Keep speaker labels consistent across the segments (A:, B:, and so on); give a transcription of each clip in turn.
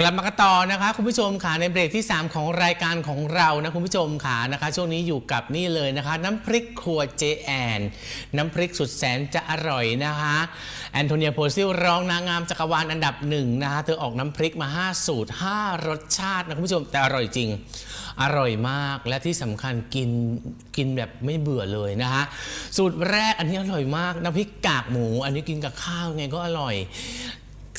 A: กลับมากันต่อนะคะคุณผู้ชมค่ะในเบรกที่ 3 ของรายการของเรานะคุณผู้ชมค่ะนะคะ ช่วงนี้อยู่กับนี่เลยนะคะ น้ำพริกครัวเจแอนน้ำพริกสุดแสนจะอร่อยนะคะ แอนโทเนียโพซิลรองนางงามจักรวาลอันดับหนึ่งนะคะเธอออกน้ำพริกมา 5 สูตร 5 รสชาตินะคุณผู้ชมแต่อร่อยจริง อร่อยมากและที่สำคัญกินกินแบบไม่เบื่อเลยนะคะสูตรแรกอันนี้อร่อยมากน้ำพริกกากหมู อันนี้กินกับข้าวไงก็อร่อย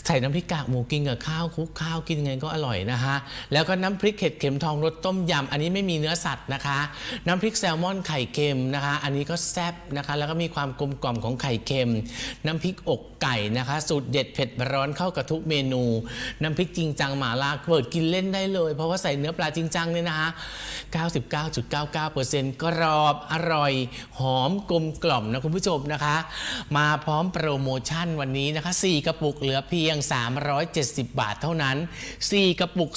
A: ใส่น้ำพริกกากหมูกินกับข้าวคลุกข้าวกินไงก็อร่อยนะฮะแล้วก็น้ำพริกเห็ดเข็มทองรสต้มยำอันนี้ไม่มีเนื้อสัตว์นะคะ น้ำพริกแซลมอนไข่เค็มนะคะ อันนี้ก็แซ่บนะคะ แล้วก็มีความกลมกล่อมของไข่เค็ม น้ำพริกอกไก่นะคะ สูตรเด็ดเผ็ดร้อนเข้ากับทุกเมนู น้ำพริกจริงจังหมาล่าเปิดกินเล่นได้เลย เพราะว่าใส่เนื้อปลาจริงจังเนี่ยนะคะ 99.99%กรอบอร่อย หอมกลมกล่อมนะคุณผู้ชมนะคะ มาพร้อมโปรโมชั่นวันนี้นะคะ 4 กระปุกเหลือเพียง370 บาทเท่านั้น 4 กระปุก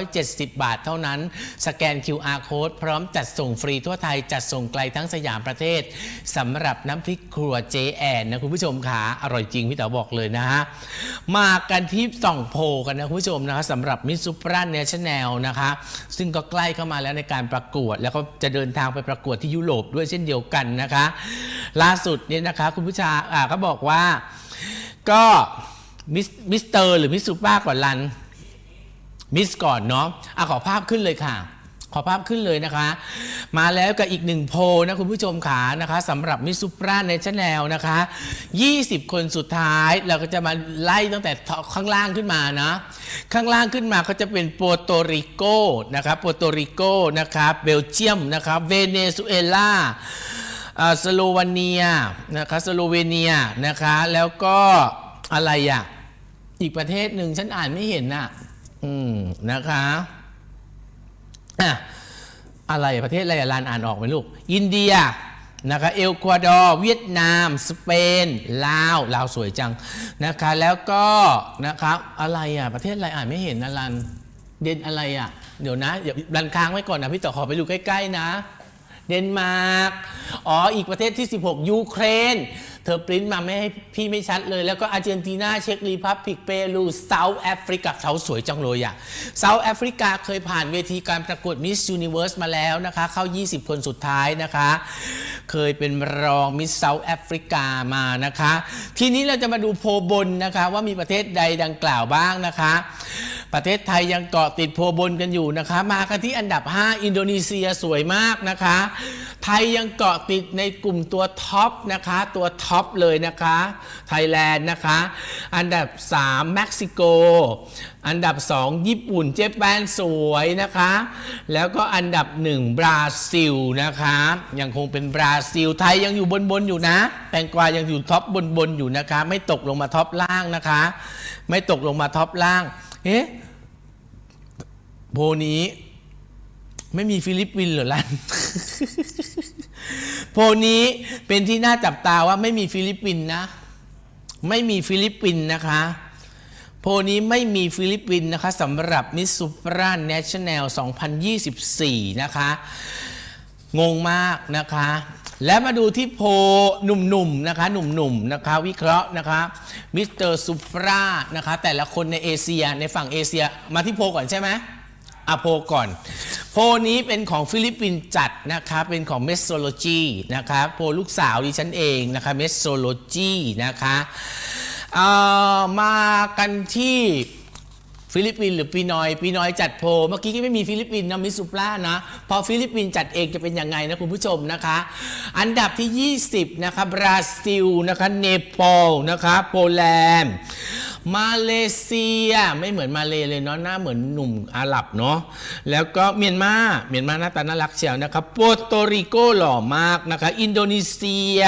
A: 370 บาทเท่านั้น สแกน QR code พร้อมจัดส่งฟรีทั่วไทย จัดส่งไกลทั้งสยามประเทศสำหรับน้ำพริกครัวเจแอนนะคุณผู้ชมค่ะอร่อยจริงพี่เต๋อบอกเลยนะฮะ มากันที่ส่องโพกันนะคุณผู้ชมนะคะสำหรับมิสซูปราเนชั่นแนลนะคะ ซึ่งก็ใกล้เข้ามาแล้วในการประกวด แล้วก็จะเดินทางไปประกวดที่ยุโรปด้วยเช่นเดียวกันนะคะ ล่าสุดเนี่ยนะคะคุณผู้ชาอ่าเขาบอกว่าก็ มิสมิสเตอร์หรือมิสซูปราก่อนรันมิสก่อนเนาะอะขอภาพขึ้นเลยค่ะ ขอภาพขึ้นเลยนะคะ มาแล้วกับอีกหนึ่งโพลนะคุณผู้ชมขานะคะสำหรับมิสซูปราในชแนลนะคะ 20 คนสุดท้ายเราก็จะมาไล่ตั้งแต่ข้างล่างขึ้นมานะ ข้างล่างขึ้นมาก็จะเป็นโปรโตริโกนะครับโปรโตริโกนะครับเบลเยียมนะครับเวเนซุเอลาอ่าสโลวาเนียนะคะสโลเวเนียนะคะแล้วก็อะไรอะ อีกประเทศหนึ่งฉันอ่านไม่เห็นน่ะ อืมนะคะอะอะไรประเทศอะไรลานอ่านออกไหมลูก อินเดียนะคะเอลกัวดอร์เวียดนาม สเปนลาวลาวสวยจังนะคะแล้วก็นะครับอะไรอะประเทศอะไรอ่านไม่เห็นนะลันเดนอะไรอะ เดี๋ยวนะเดี๋ยวรันค้างไว้ก่อนนะพี่ต่อขอไปดูใกล้ ๆ นะ เดนมาร์กอ๋ออีกประเทศที่ 16 ยูเครน เธอปริ้นมาไม่ให้พี่ไม่ชัดเลย แล้วก็อาร์เจนตินาเช็กรีพับลิกเปรูเซาท์แอฟริกาเซาสวยจังเลยอะเซาท์แอฟริกาเคยผ่านเวทีการประกวดมิส s u นิเวิร์สมาแล้วนะคะ เข้า 20 คนสุดท้ายนะคะ เคยเป็นรองมิสเซาท์แอฟริกามานะคะ ทีนี้เราจะมาดูโพบนนะคะ ว่ามีประเทศใดดังกล่าวบ้างนะคะ ประเทศไทยยังเกาะติดโพบนกันอยู่นะคะ มากันที่อันดับ 5 อินโดนีเซียสวยมากนะคะ ไทยยังเกาะติดในกลุ่มตัวท็อปนะคะ ตัวท็อปเลยนะคะ ไทยแลนด์นะคะ อันดับ 3 เม็กซิโก อันดับ 2 ญี่ปุ่นเจแปนสวยนะคะ แล้วก็อันดับ 1 บราซิลนะคะยังคงเป็นบราซิลไทยยังอยู่บนบนอยู่นะ แตงกวายังอยู่ท็อปบนบนอยู่นะคะ ไม่ตกลงมาท็อปล่างนะคะ ไม่ตกลงมาท็อปล่างเอ๊ะ โพนี้ ไม่มีฟิลิปปินส์เหรอลันโพนี้เป็นที่น่าจับตาว่าไม่มีฟิลิปปินส์นะ ไม่มีฟิลิปปินส์นะคะ โพนี้ไม่มีฟิลิปปินส์นะคะสำหรับมิสซูปราเนชั่นแนล 2024 นะคะ งงมากนะคะและมาดูที่โพหนุ่มๆนะคะหนุ่มๆนะคะ วิเคราะห์นะคะมิสเตอร์ซูปรานะคะแต่ละคนในเอเชียในฝั่งเอเชียมาที่โพก่อนใช่ไหม อะโพก่อน โพนี้เป็นของฟิลิปปินส์จัดนะคะเป็นของเมสโซโลจีนะคะโพลูกสาวดิฉันเองนะคะ m e s o l o g y นะคะมากันที่ ฟิลิปปินส์หรือปีนอยปีนอยจัดโพลเมื่อกี้ก็ไม่มีฟิลิปปินส์นะมิสซูปรานะ พอฟิลิปปินส์จัดเองจะเป็นยังไงนะคุณผู้ชมนะคะ อันดับที่ 20 นะคะบราซิลนะคะเนปาลนะคะโปแลนด์มาเลเซียไม่เหมือนมาเลเลยเนาะหน้าเหมือนหนุ่มอาหรับเนาะแล้วก็เมียนมาเมียนมาหน้าตาน่ารักเชียวนะคะโปโตริโกหล่อมากนะคะ อินโดนีเซีย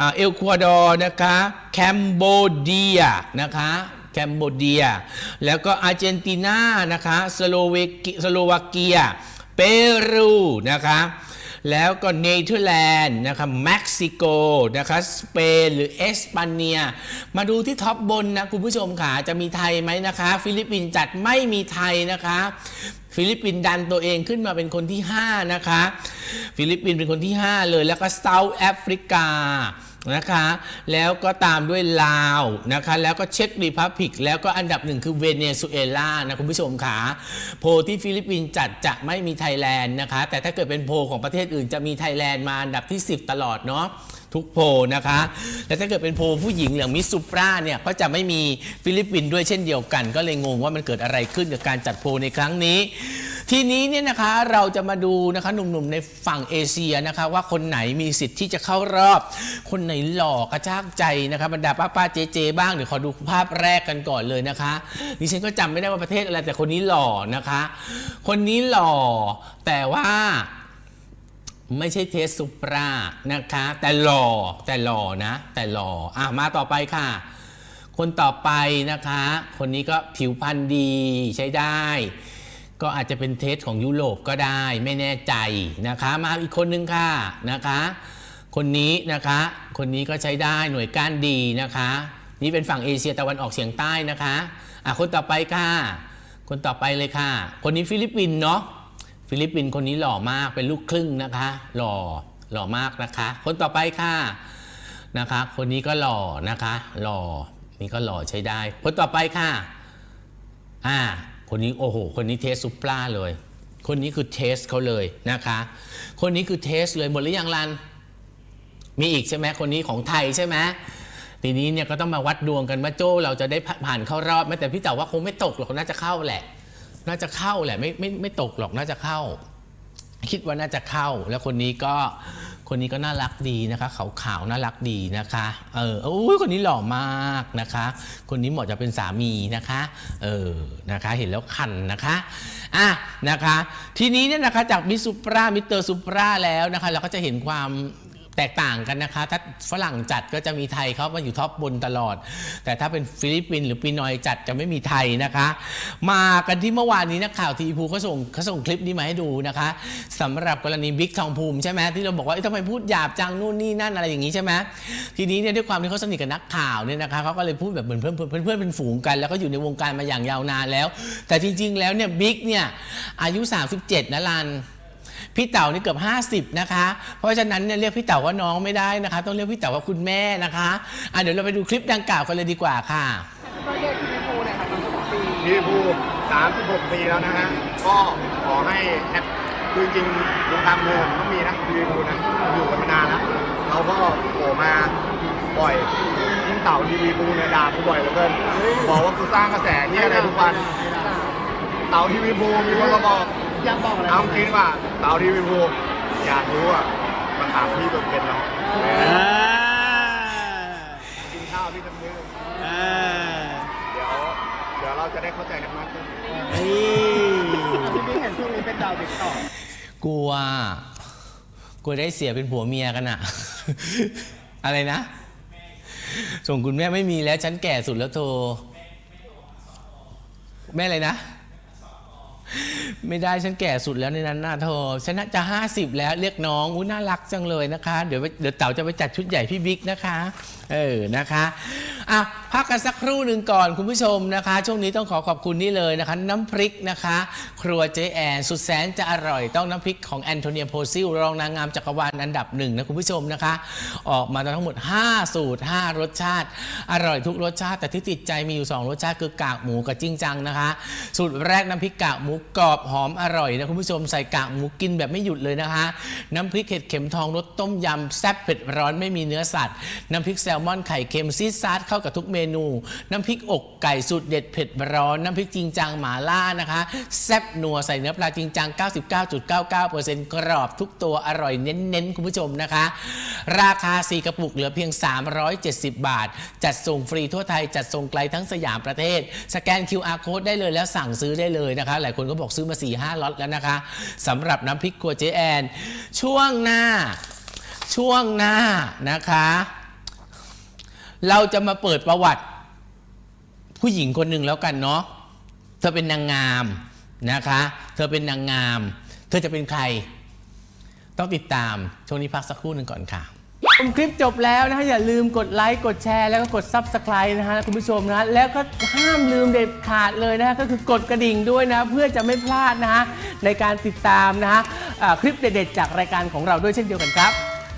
A: อ่าเอลกัวดอร์นะคะแคมโบเดียนะคะ มโบเดีย แล้วก็อาร์เจนตินานะคะสโลเวกิสโลวาเกีย เปรูนะคะแล้วก็เนเธอร์แลนด์นะคะเม็กซิโกนะคะสเปนหรือเอสปาเนีย มาดูที่ท็อปบนนะคุณผู้ชมค่ะจะมีไทยไหมนะคะ ฟิลิปปินส์จัดไม่มีไทยนะคะ ฟิลิปปินส์ดันตัวเองขึ้นมาเป็นคนที่ 5 นะคะ ฟิลิปปินส์เป็นคนที่ 5 เลยแล้วก็เซาท์แอฟริกา นะคะ แล้วก็ตามด้วยลาวนะคะ แล้วก็เช็กรีพับพิก แล้วก็อันดับหนึ่งคือเวเนซุเอลานะคุณผู้ชมค่ะโพที่ฟิลิปปินส์จัดจะไม่มีไทยแลนด์นะคะ แต่ถ้าเกิดเป็นโพของประเทศอื่นจะมีไทยแลนด์มาอันดับที่ 10 ตลอดเนาะทุกโพนะคะ และถ้าเกิดเป็นโพผู้หญิงอย่างมิสซูปราเนี่ยก็จะไม่มีฟิลิปปินส์ด้วยเช่นเดียวกัน ก็เลยงงว่ามันเกิดอะไรขึ้นกับการจัดโพในครั้งนี้ ทีนี้เนี่ยนะคะเราจะมาดูนะคะหนุ่มๆในฝั่งเอเชียนะคะ ว่าคนไหนมีสิทธิ์ที่จะเข้ารอบ คนไหนหล่อกระชากใจนะคะบรรดาป้าป้าๆเจเจบ้างเดี๋ยวขอดูภาพแรกกันก่อนเลยนะคะดิฉันก็จำไม่ได้ว่าประเทศอะไรแต่คนนี้หล่อนะคะ คนนี้หล่อแต่ว่าไม่ใช่เทสซุปรานะคะ แต่หล่อแต่หล่อนะ แต่หล่ออะมาต่อไปค่ะ คนต่อไปนะคะ คนนี้ก็ผิวพรรณดีใช้ได้ ก็อาจจะเป็นเทสของยุโรปก็ได้ไม่แน่ใจนะคะ มาอีกคนนึงค่ะนะคะ คนนี้นะคะ คนนี้ก็ใช้ได้หน่วยก้านดีนะคะ นี่เป็นฝั่งเอเชียตะวันออกเฉียงใต้นะคะอะคนต่อไปค่ะ คนต่อไปเลยค่ะ คนนี้ฟิลิปปินส์เนาะฟิลิปปินส์คนนี้หล่อมากเป็นลูกครึ่งนะคะ หล่อหล่อมากนะคะ คนต่อไปค่ะนะคะ คนนี้ก็หล่อนะคะ หล่อนี่ก็หล่อใช้ได้ คนต่อไปค่ะอ่า คนนี้โอ้โห คนนี้เทสซุปราเลย คนนี้คือเทสเขาเลยนะคะ คนนี้คือเทสเลยหมดหรือยังลัน มีอีกใช่ไหมคนนี้ของไทยใช่ไหมทีนี้เนี่ยก็ต้องมาวัดดวงกันว่าโจ้เราจะได้ผ่านเข้ารอบไหมแต่พี่เต๋าว่าคงไม่ตกหรอกน่าจะเข้าแหละ น่าจะเข้าแหละไม่ไม่ไม่ตกหรอกน่าจะเข้า คิดว่าน่าจะเข้า แล้วคนนี้ก็ คนนี้ก็น่ารักดีนะคะขาวขาวๆน่ารักดีนะคะ เออโอ้ยคนนี้หล่อมากนะคะ คนนี้เหมาะจะเป็นสามีนะคะ เออนะคะเห็นแล้วคันนะคะอะนะคะ ทีนี้เนี่ยนะคะจากมิซูปรามิสเตอร์ซูปราแล้วนะคะ เราก็จะเห็นความ แตกต่างกันนะคะ ถ้าฝรั่งจัดก็จะมีไทยเขามาอยู่ท็อปบนตลอด แต่ถ้าเป็นฟิลิปปินส์หรือปีนอยจัดจะไม่มีไทยนะคะ มากันที่เมื่อวานนี้นักข่าวทีพูเขาส่งเขาส่งคลิปนี้มาให้ดูนะคะสำหรับกรณีบิ๊กทองภูมิใช่ไหมที่เราบอกว่าเอ๊ะทำไมพูดหยาบจังนู่นนี่นั่นอะไรอย่างนี้ใช่ไหมทีนี้เนี่ยด้วยความที่เขาสนิทกับนักข่าวเนี่ยนะคะเขาก็เลยพูดแบบเหมือนเพื่อนเพื่อนเพื่อนเป็นฝูงกัน แล้วก็อยู่ในวงการมาอย่างยาวนานแล้ว แต่จริง ๆ แล้วเนี่ยบิ๊กเนี่ยอายุ 37นะลัน พี่เต๋านี่เกือบ 50 นะคะ เพราะฉะนั้นเนี่ยเรียกพี่เต๋าว่าน้องไม่ได้นะคะ ต้องเรียกพี่เต๋าว่าคุณแม่นะคะอะเดี๋ยวเราไปดูคลิปดังกล่าวกันเลยดีกว่าค่ะ
B: ก็เรียกทีวีพูหน่อยค่ะ36ปี
C: ลิเวอร์พู36 ปีแล้วนะฮะก็ขอให้แฮปคือจริงวงการบันเทิงต้องมีนะลิเวอร์พูลนะอยู่กันมานานแล้วเราก็โผล่มาบ่อยยิ่งเต่าทีวีพูลเนี่ยด่ากูบ่อยเหลือเกินบอกว่ากูสร้างกระแสที่อะไรทุกวันเต่าทีวีพูมีคนมาบอก
B: อยากบอกอะไร
C: เอาจริงว่าเต่าทีวีพูลอยากรู้อะมาถามพี่ตัวเป็นเนาะกินข้าวพี่จำนึกเดี๋ยวเดี๋ยวเราจะได้เข้าใจกันมากขึ้น
B: พี่พี่เห็นช่วงนี้เป็นดาวติ๊กต็อก
A: กลัวกลัวได้เสียเป็นผัวเมียกันอะอะไรนะ ส่งคุณแม่ไม่มีแล้วฉันแก่สุดแล้วโทรแม่อะไรนะ ไม่ได้ฉันแก่สุดแล้วในนั้นน่ะเธอฉันน่าจะห้าสิบแล้วเรียกน้องอุ้น่ารักจังเลยนะคะ เดี๋ยวเดี๋ยวเต๋าจะไปจัดชุดใหญ่พี่บิ๊กนะคะ เออนะคะอะพักกันสักครู่หนึ่งก่อนคุณผู้ชมนะคะ ช่วงนี้ต้องขอขอบคุณนี่เลยนะคะ น้ำพริกนะคะ ครัวเจแอนสุดแสนจะอร่อยต้องน้ำพริกของแอนโทเนียโพซิลรองนางงามจักรวาลอันดับหนึ่งนะคุณผู้ชมนะคะ ออกมาทั้งหมด 5 สูตร 5 รสชาติ อร่อยทุกรสชาติแต่ที่ติดใจมีอยู่ 2 รสชาติคือกากหมูกับจิ้งจังนะคะ สูตรแรกน้ำพริกกากหมูกรอบหอมอร่อยนะคุณผู้ชมใส่กากหมูกินแบบไม่หยุดเลยนะคะ น้ำพริกเห็ดเข็มทองรสต้มยำแซ่บเผ็ดร้อนไม่มีเนื้อสัตว์ น้ำพริกแซลมอนไข่เค็มซีดซาดเข้ากับทุกเมนู น้ำพริกอกไก่สูตรเด็ดเผ็ดร้อน น้ำพริกจริงจังหมาล่านะคะแซ่บนัวใส่เนื้อปลาจริงจัง 99.99%กรอบทุกตัวอร่อยเน้นๆ คุณผู้ชมนะคะ ราคา 4 กระปุกเหลือเพียง 370 บาท จัดส่งฟรีทั่วไทย จัดส่งไกลทั้งสยามประเทศ สแกน QR code ได้เลยแล้วสั่งซื้อได้เลยนะคะ หลายคนก็บอกซื้อมา 4-5ล็อตแล้วนะคะสำหรับน้ำพริกครัวเจแอน ช่วงหน้า ช่วงหน้านะคะ เราจะมาเปิดประวัติ ผู้หญิงคนหนึ่งแล้วกันเนาะเธอเป็นนางงามนะคะ เธอเป็นนางงาม เธอจะเป็นใคร ต้องติดตามช่วงนี้พักสักครู่หนึ่งก่อนค่ะชมคลิปจบแล้วนะฮะอย่าลืมกดไลค์กดแชร์แล้วก็กด Subscribe นะฮะคุณผู้ชมนะแล้วก็ห้ามลืมเด็ดขาดเลยนะฮะก็คือกดกระดิ่งด้วยนะ เพื่อจะไม่พลาดนะฮะในการติดตามนะฮะคลิปเด็ดๆจากรายการของเราด้วยเช่นเดียวกันครับ